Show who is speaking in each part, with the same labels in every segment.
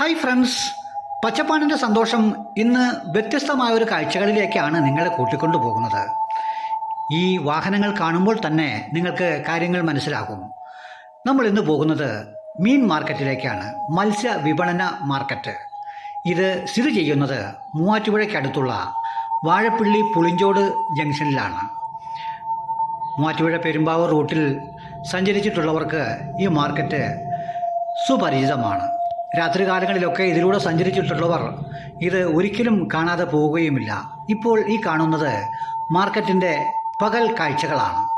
Speaker 1: Hi friends. പച്ചപ്പാണിന്റെ സന്തോഷം ഇന്ന് വ്യത്യസ്തമായ ഒരു കാഴ്ചകളിലേക്കാണ് നിങ്ങളെ കൂട്ടിക്കൊണ്ടു പോകുന്നത്. ഈ വാഹനങ്ങൾ കാണുമ്പോൾ തന്നെ നിങ്ങൾക്ക് കാര്യങ്ങൾ മനസ്സിലാകും. നമ്മൾ ഇന്ന് പോകുന്നത് മീൻ മാർക്കറ്റിലേക്കാണ്. മത്സ്യ വിപണന മാർക്കറ്റ്. ഇത് സ്ഥിതി ചെയ്യുന്നത് മൂവാറ്റുപുഴയ്ക്കടുത്തുള്ള വാഴപ്പിള്ളി പുളിഞ്ചോട് ജംഗ്ഷനിലാണ്. മൂവാറ്റുപുഴ പെരുമ്പാവൂർ റൂട്ടിൽ സഞ്ചരിച്ചിട്ടുള്ളവർക്ക് ഈ മാർക്കറ്റ് സുപരിചിതമാണ്. രാത്രികാലങ്ങളിലൊക്കെ ഇതിലൂടെ സഞ്ചരിച്ചിട്ടുള്ളവർ ഇത് ഒരിക്കലും കാണാതെ പോവുകയുമില്ല. ഇപ്പോൾ ഈ കാണുന്നത് മാർക്കറ്റിന്റെ പകൽ കാഴ്ചകളാണ്.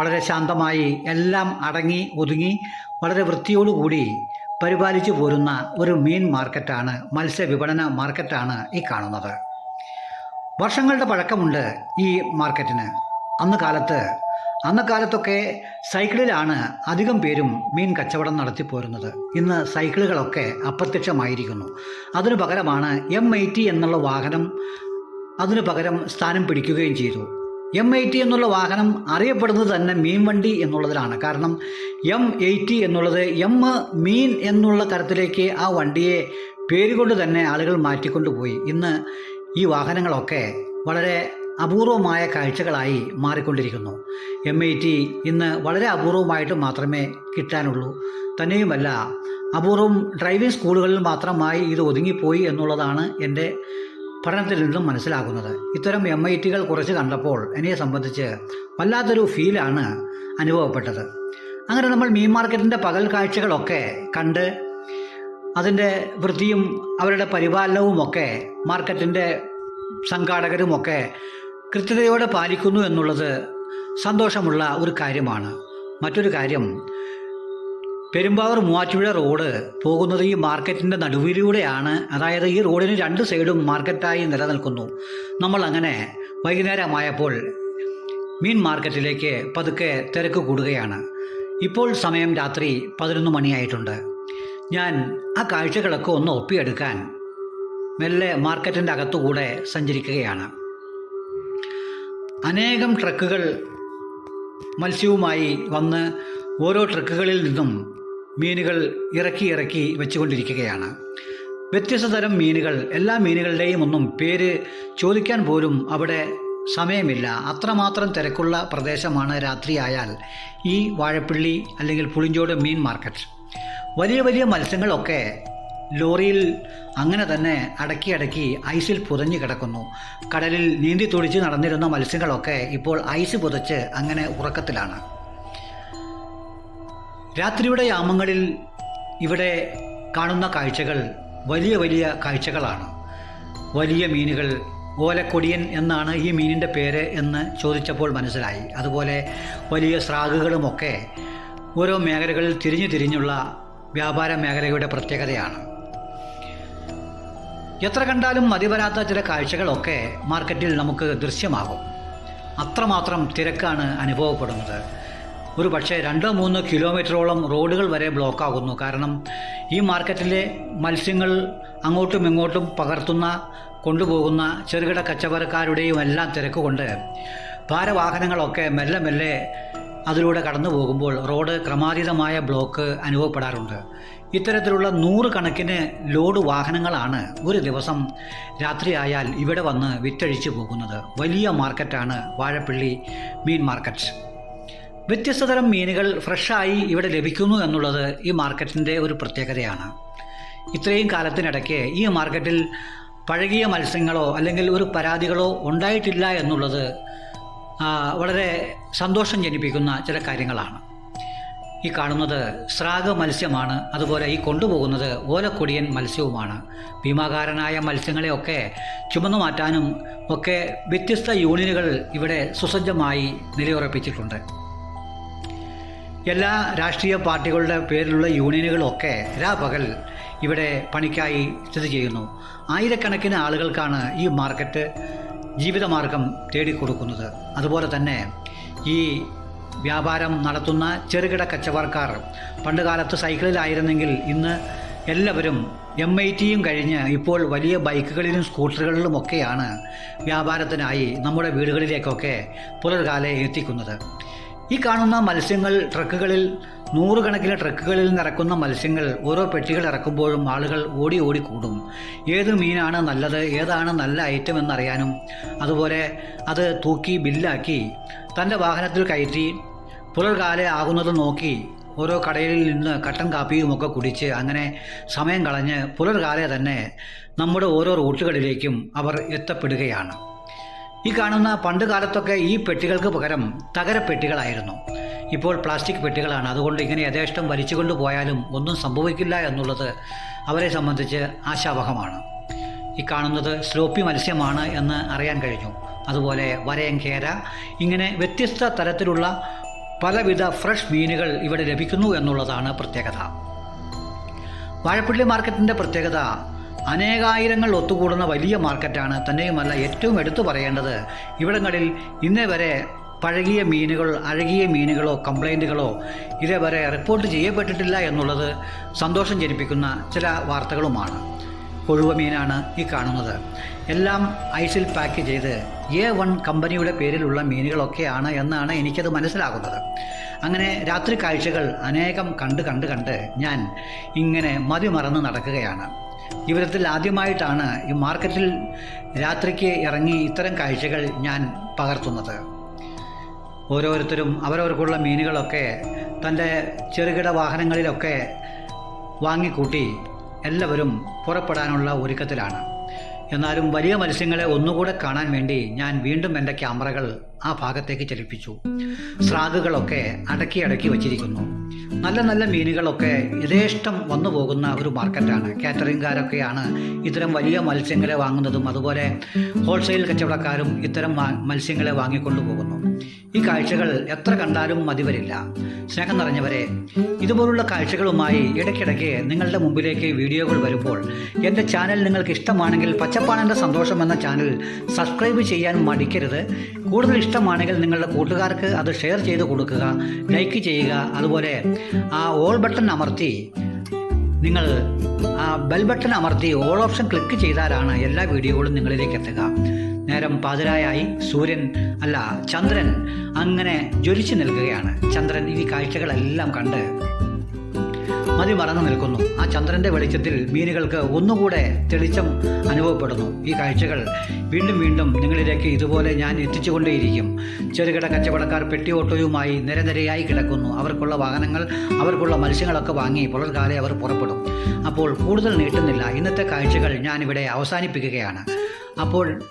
Speaker 1: വളരെ ശാന്തമായി എല്ലാം അടങ്ങി ഒതുങ്ങി വളരെ വൃത്തിയോടുകൂടി പരിപാലിച്ചു പോരുന്ന ഒരു മീൻ മാർക്കറ്റാണ് മത്സ്യ വിപണന മാർക്കറ്റാണ് ഈ കാണുന്നത്. വർഷങ്ങളുടെ പഴക്കമുണ്ട് ഈ മാർക്കറ്റിന്. അന്ന് കാലത്ത് അന്ന് കാലത്തൊക്കെ സൈക്കിളിലാണ് അധികം പേരും മീൻ കച്ചവടം നടത്തിപ്പോരുന്നത് ഇന്ന് സൈക്കിളുകളൊക്കെ അപ്രത്യക്ഷമായിരിക്കുന്നു. അതിനു പകരമാണ് എം ടി എന്നുള്ള വാഹനം അതിനു പകരം സ്ഥാനം പിടിക്കുകയും ചെയ്തു. എം ടി എന്നുള്ള വാഹനം അറിയപ്പെടുന്നത് തന്നെ മീൻ വണ്ടി എന്നുള്ളതിലാണ്. കാരണം എം എയ്റ്റി എന്നുള്ളത് എം മീൻ എന്നുള്ള തരത്തിലേക്ക് ആ വണ്ടിയെ പേരുകൊണ്ട് തന്നെ ആളുകൾ മാറ്റിക്കൊണ്ടുപോയി. ഇന്ന് ഈ വാഹനങ്ങളൊക്കെ വളരെ അപൂർവമായ കാഴ്ചകളായി മാറിക്കൊണ്ടിരിക്കുന്നു. എം ഐ ടി ഇന്ന് വളരെ അപൂർവമായിട്ട് മാത്രമേ കിട്ടാനുള്ളൂ. തന്നെയുമല്ല അപൂർവം ഡ്രൈവിംഗ് സ്കൂളുകളിൽ മാത്രമായി ഇത് ഒതുങ്ങിപ്പോയി എന്നുള്ളതാണ് എന്റെ പഠനത്തിൽ നിന്നും മനസ്സിലാകുന്നത്. ഇത്തരം എം ഐ ടികൾ കുറച്ച് കണ്ടപ്പോൾ എന്നെ സംബന്ധിച്ച് വല്ലാത്തൊരു ഫീലാണ് അനുഭവപ്പെട്ടത്. അങ്ങനെ നമ്മൾ മീൻ മാർക്കറ്റിന്റെ പകൽ കാഴ്ചകളൊക്കെ കണ്ട് അതിന്റെ വൃത്തിയും അവരുടെ പരിപാലനവുമൊക്കെ മാർക്കറ്റിന്റെ സംഘാടകരുമൊക്കെ കൃത്യതയോടെ പാലിക്കുന്നു എന്നുള്ളത് സന്തോഷമുള്ള ഒരു കാര്യമാണ്. മറ്റൊരു കാര്യം പെരുമ്പാവൂർ മൂവാറ്റുപുഴ റോഡ് പോകുന്നത് ഈ മാർക്കറ്റിന്റെ നടുവിലൂടെയാണ്. അതായത് ഈ റോഡിന് രണ്ട് സൈഡും മാർക്കറ്റായി നിലനിൽക്കുന്നു. നമ്മൾ അങ്ങനെ വൈകുന്നേരമായപ്പോൾ മീൻ മാർക്കറ്റിലേക്ക് പതുക്കെ തിരക്ക് കൂടുകയാണ്. ഇപ്പോൾ സമയം രാത്രി പതിനൊന്ന് മണിയായിട്ടുണ്ട്. ഞാൻ ആ കാഴ്ചകളൊക്കെ ഒന്ന് ഒപ്പിയെടുക്കാൻ മെല്ലെ മാർക്കറ്റിന്റെ അകത്തുകൂടെ സഞ്ചരിക്കുകയാണ്. അനേകം ട്രക്കുകൾ മത്സ്യവുമായി വന്ന് ഓരോ ട്രക്കുകളിൽ നിന്നും മീനുകൾ ഇറക്കി ഇറക്കി വെച്ചുകൊണ്ടിരിക്കുകയാണ്. വ്യത്യസ്ത തരം മീനുകൾ എല്ലാ മീനുകളുടെയും ഒന്നും പേര് ചോദിക്കാൻ പോലും അവിടെ സമയമില്ല. അത്രമാത്രം തിരക്കുള്ള പ്രദേശമാണ് രാത്രിയായാൽ ഈ വാഴപ്പിള്ളി അല്ലെങ്കിൽ പുളിഞ്ചോട് മീൻ മാർക്കറ്റ്. വലിയ വലിയ മത്സ്യങ്ങളൊക്കെ ലോറിയിൽ അങ്ങനെ തന്നെ അടക്കി അടക്കി ഐസിൽ പുതഞ്ഞു കിടക്കുന്നു. കടലിൽ നീന്തി തുടിച്ച് നടന്നിരുന്ന മത്സ്യങ്ങളൊക്കെ ഇപ്പോൾ ഐസ് പുതച്ച് അങ്ങനെ ഉറക്കത്തിലാണ്. രാത്രിയുടെ യാമങ്ങളിൽ ഇവിടെ കാണുന്ന കാഴ്ചകൾ വലിയ വലിയ കാഴ്ചകളാണ്. വലിയ മീനുകൾ ഓലക്കൊടിയൻ എന്നാണ് ഈ മീനിന്റെ പേര് എന്ന് ചോദിച്ചപ്പോൾ മനസ്സിലായി. അതുപോലെ വലിയ സ്രാഗുകളുമൊക്കെ ഓരോ മേഖലകളിൽ തിരിഞ്ഞു തിരിഞ്ഞുള്ള വ്യാപാര മേഖലയുടെ പ്രത്യേകതയാണ്. എത്ര കണ്ടാലും മതിവരാത്ത ചില കാഴ്ചകളൊക്കെ മാർക്കറ്റിൽ നമുക്ക് ദൃശ്യമാകും. അത്രമാത്രം തിരക്കാണ് അനുഭവപ്പെടുന്നത്. ഒരു പക്ഷേ രണ്ടോ മൂന്നോ കിലോമീറ്ററോളം റോഡുകൾ വരെ ബ്ലോക്കാകുന്നു. കാരണം ഈ മാർക്കറ്റിലെ മത്സ്യങ്ങൾ അങ്ങോട്ടും ഇങ്ങോട്ടും പകർത്തുന്ന കൊണ്ടുപോകുന്ന ചെറുകിട കച്ചവടക്കാരുടെയും എല്ലാം തിരക്ക് കൊണ്ട് ഭാരവാഹനങ്ങളൊക്കെ മെല്ലെ മെല്ലെ അതിലൂടെ കടന്നു പോകുമ്പോൾ റോഡ് ക്രമാതീതമായ ബ്ലോക്ക് അനുഭവപ്പെടാറുണ്ട്. ഇത്തരത്തിലുള്ള നൂറുകണക്കിന് ലോഡ് വാഹനങ്ങളാണ് ഒരു ദിവസം രാത്രിയായാൽ ഇവിടെ വന്ന് വിറ്റഴിച്ചു പോകുന്നത്. വലിയ മാർക്കറ്റാണ് വാഴപ്പള്ളി മീൻ മാർക്കറ്റ്. വ്യത്യസ്ത തരം മീനുകൾ ഫ്രഷായി ഇവിടെ ലഭിക്കുന്നു എന്നുള്ളത് ഈ മാർക്കറ്റിന്റെ ഒരു പ്രത്യേകതയാണ്. ഇത്രയും കാലത്തിനിടയ്ക്ക് ഈ മാർക്കറ്റിൽ പഴകിയ മത്സ്യങ്ങളോ അല്ലെങ്കിൽ ഒരു പരാതികളോ ഉണ്ടായിട്ടില്ല എന്നുള്ളത് വളരെ സന്തോഷം ജനിപ്പിക്കുന്ന ചില കാര്യങ്ങളാണ്. ഈ കാണുന്നത് സ്രാഗ മത്സ്യമാണ് അതുപോലെ ഈ കൊണ്ടുപോകുന്നത് ഓലക്കൊടിയൻ മത്സ്യവുമാണ്. ഭീമാകാരനായ മത്സ്യങ്ങളെയൊക്കെ ചുമന്നു മാറ്റാനും ഒക്കെ വ്യത്യസ്ത യൂണിയനുകൾ ഇവിടെ സുസജ്ജമായി നിലയുറപ്പിച്ചിട്ടുണ്ട്. എല്ലാ രാഷ്ട്രീയ പാർട്ടികളുടെ പേരിലുള്ള യൂണിയനുകളൊക്കെ രാപകൽ ഇവിടെ പണിക്കായി സ്ഥിതി ചെയ്യുന്നു. ആയിരക്കണക്കിന് ആളുകൾക്കാണ് ഈ മാർക്കറ്റ് ജീവിതമാർഗം തേടിക്കൊടുക്കുന്നത്. അതുപോലെ തന്നെ ഈ വ്യാപാരം നടത്തുന്ന ചെറുകിട കച്ചവടക്കാർ. പണ്ടുകാലത്ത് സൈക്കിളിലായിരുന്നെങ്കിൽ ഇന്ന് എല്ലാവരും എം ഐ ടിയും കഴിഞ്ഞ് ഇപ്പോൾ വലിയ ബൈക്കുകളിലും സ്കൂട്ടറുകളിലുമൊക്കെയാണ് വ്യാപാരത്തിനായി നമ്മുടെ വീടുകളിലേക്കൊക്കെ പുലർകാലെ എത്തിക്കുന്നത്. ഈ കാണുന്ന മത്സ്യങ്ങൾ ട്രക്കുകളിൽ നൂറുകണക്കിന് ട്രക്കുകളിൽ നിറക്കുന്ന മത്സ്യങ്ങൾ ഓരോ പെട്ടികൾ ഇറക്കുമ്പോഴും ആളുകൾ ഓടി ഓടി കൂടും. ഏത് മീനാണ് നല്ലത് ഏതാണ് നല്ല ഐറ്റം എന്നറിയാനും അതുപോലെ അത് തൂക്കി ബില്ലാക്കി തന്റെ വാഹനത്തിൽ കയറ്റി പുലർകാലെ ആകുന്നത് നോക്കി ഓരോ കടയിൽ നിന്ന് കട്ടൻ കാപ്പിയുമൊക്കെ കുടിച്ച് അങ്ങനെ സമയം കളഞ്ഞ് പുലർകാലെ തന്നെ നമ്മുടെ ഓരോ റൂട്ടുകളിലേക്കും അവർ എത്തപ്പെടുകയാണ്. ഈ കാണുന്ന പണ്ട് കാലത്തൊക്കെ ഈ പെട്ടികൾക്ക് പകരം തകരപ്പെട്ടികളായിരുന്നു ഇപ്പോൾ പ്ലാസ്റ്റിക് പെട്ടികളാണ്. അതുകൊണ്ട് ഇങ്ങനെ യഥേഷ്ടം വലിച്ചുകൊണ്ട് പോയാലും ഒന്നും സംഭവിക്കില്ല എന്നുള്ളത് അവരെ സംബന്ധിച്ച് ആശാവഹമാണ്. ഈ കാണുന്നത് സ്ലോപ്പി മത്സ്യമാണ് എന്ന് അറിയാൻ കഴിഞ്ഞു. അതുപോലെ വരയങ്കേര കേര ഇങ്ങനെ വ്യത്യസ്ത തരത്തിലുള്ള പലവിധ ഫ്രഷ് മീനുകൾ ഇവിടെ ലഭിക്കുന്നു എന്നുള്ളതാണ് പ്രത്യേകത. വാഴപ്പള്ളി മാർക്കറ്റിന്റെ പ്രത്യേകത അനേകായിരങ്ങൾ ഒത്തുകൂടുന്ന വലിയ മാർക്കറ്റാണ്. തന്നെയുമല്ല ഏറ്റവും എടുത്തു പറയേണ്ടത് ഇവിടങ്ങളിൽ ഇന്നേ വരെ പഴകിയ മീനുകൾ അഴകിയ മീനുകളോ കംപ്ലൈന്റുകളോ ഇതേവരെ റിപ്പോർട്ട് ചെയ്യപ്പെട്ടിട്ടില്ല എന്നുള്ളത് സന്തോഷം ജനിപ്പിക്കുന്ന ചില വാർത്തകളുമാണ്. കൊഴുവ മീനാണ് ഈ കാണുന്നത്. എല്ലാം ഐസിൽ പാക്ക് ചെയ്ത് എ വൺ കമ്പനിയുടെ പേരിലുള്ള മീനുകളൊക്കെയാണ് എന്നാണ് എനിക്കത് മനസ്സിലാകുന്നത്. അങ്ങനെ രാത്രി കാഴ്ചകൾ അനേകം കണ്ട് കണ്ട് കണ്ട് ഞാൻ ഇങ്ങനെ മതിമറന്ന് നടക്കുകയാണ്. ജീവിതത്തിൽ ആദ്യമായിട്ടാണ് ഈ മാർക്കറ്റിൽ രാത്രിക്ക് ഇറങ്ങി ഇത്തരം കാഴ്ചകൾ ഞാൻ പകർത്തുന്നത്. ഓരോരുത്തരും അവരവർക്കുള്ള മീനുകളൊക്കെ തന്റെ ചെറുകിട വാഹനങ്ങളിലൊക്കെ വാങ്ങിക്കൂട്ടി എല്ലാവരും പുറപ്പെടാനുള്ള ഒരുക്കത്തിലാണ്. എന്നാലും വലിയ മത്സ്യങ്ങളെ ഒന്നുകൂടെ കാണാൻ വേണ്ടി ഞാൻ വീണ്ടും എന്റെ ക്യാമറകൾ ആ ഭാഗത്തേക്ക് ചലിപ്പിച്ചു. സ്രാഗുകളൊക്കെ അടക്കി അടക്കി വച്ചിരിക്കുന്നു. നല്ല നല്ല മീനുകളൊക്കെ യഥേഷ്ടം വന്നു പോകുന്ന ഒരു മാർക്കറ്റാണ്. കാറ്ററിംഗുകാരൊക്കെയാണ് ഇത്തരം വലിയ മത്സ്യങ്ങളെ വാങ്ങുന്നതും അതുപോലെ ഹോൾസെയിൽ കച്ചവടക്കാരും ഇത്തരം മത്സ്യങ്ങളെ വാങ്ങിക്കൊണ്ടു പോകുന്നു ഈ കാഴ്ചകൾ എത്ര കണ്ടാലും മതിവരില്ല സ്നേഹം നിറഞ്ഞവരെ ഇതുപോലുള്ള കാഴ്ചകളുമായി ഇടയ്ക്കിടയ്ക്ക് നിങ്ങളുടെ മുമ്പിലേക്ക് വീഡിയോകൾ വരുമ്പോൾ എന്റെ ചാനൽ നിങ്ങൾക്ക് ഇഷ്ടമാണെങ്കിൽ പച്ചപ്പാണന്റെ സന്തോഷം എന്ന ചാനൽ സബ്സ്ക്രൈബ് ചെയ്യാൻ മടിക്കരുത്. കൂടുതൽ ഇഷ്ടമാണെങ്കിൽ നിങ്ങളുടെ കൂട്ടുകാർക്ക് അത് ഷെയർ ചെയ്ത് കൊടുക്കുക ലൈക്ക് ചെയ്യുക. അതുപോലെ ആ ഓൾ ബട്ടൺ അമർത്തി നിങ്ങൾ ആ ബെൽ ബട്ടൺ അമർത്തി ഓൾ ഓപ്ഷൻ ക്ലിക്ക് ചെയ്താലാണ് എല്ലാ വീഡിയോകളും നിങ്ങളിലേക്ക് എത്തുക. നേരം പാതിരായായി. സൂര്യൻ അല്ല ചന്ദ്രൻ അങ്ങനെ ജ്വലിച്ചു നിൽക്കുകയാണ്. ചന്ദ്രൻ ഈ കാഴ്ചകളെല്ലാം കണ്ട് മതി മറന്നു നിൽക്കുന്നു. ആ ചന്ദ്രന്റെ വെളിച്ചത്തിൽ മീനുകൾക്ക് ഒന്നുകൂടെ തെളിച്ചം അനുഭവപ്പെടുന്നു. ഈ കാഴ്ചകൾ വീണ്ടും വീണ്ടും നിങ്ങളിലേക്ക് ഇതുപോലെ ഞാൻ എത്തിച്ചുകൊണ്ടേയിരിക്കും. ചെറുകിട കച്ചവടക്കാർ പെട്ടി ഓട്ടോയുമായി നിരനിരയായി കിടക്കുന്നു. അവർക്കുള്ള വാഹനങ്ങൾ അവർക്കുള്ള മത്സ്യങ്ങളൊക്കെ വാങ്ങി പുലർകാലെ അവർ പുറപ്പെടും. അപ്പോൾ കൂടുതൽ നീട്ടുന്നില്ല. ഇന്നത്തെ കാഴ്ചകൾ ഞാനിവിടെ അവസാനിപ്പിക്കുകയാണ്. അപ്പോൾ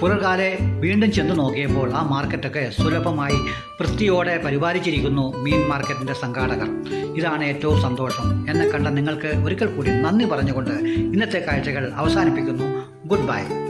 Speaker 1: പുലർകാലെ വീണ്ടും ചെന്ന് നോക്കിയപ്പോൾ ആ മാർക്കറ്റൊക്കെ സുലഭമായി വൃത്തിയോടെ പരിപാലിച്ചിരിക്കുന്നു മീൻ മാർക്കറ്റിന്റെ സംഘാടകർ. ഇതാണ് ഏറ്റവും സന്തോഷം. എന്നെ കണ്ട നിങ്ങൾക്ക് ഒരിക്കൽ കൂടി നന്ദി പറഞ്ഞുകൊണ്ട് ഇന്നത്തെ കാഴ്ചകൾ അവസാനിപ്പിക്കുന്നു. Good bye.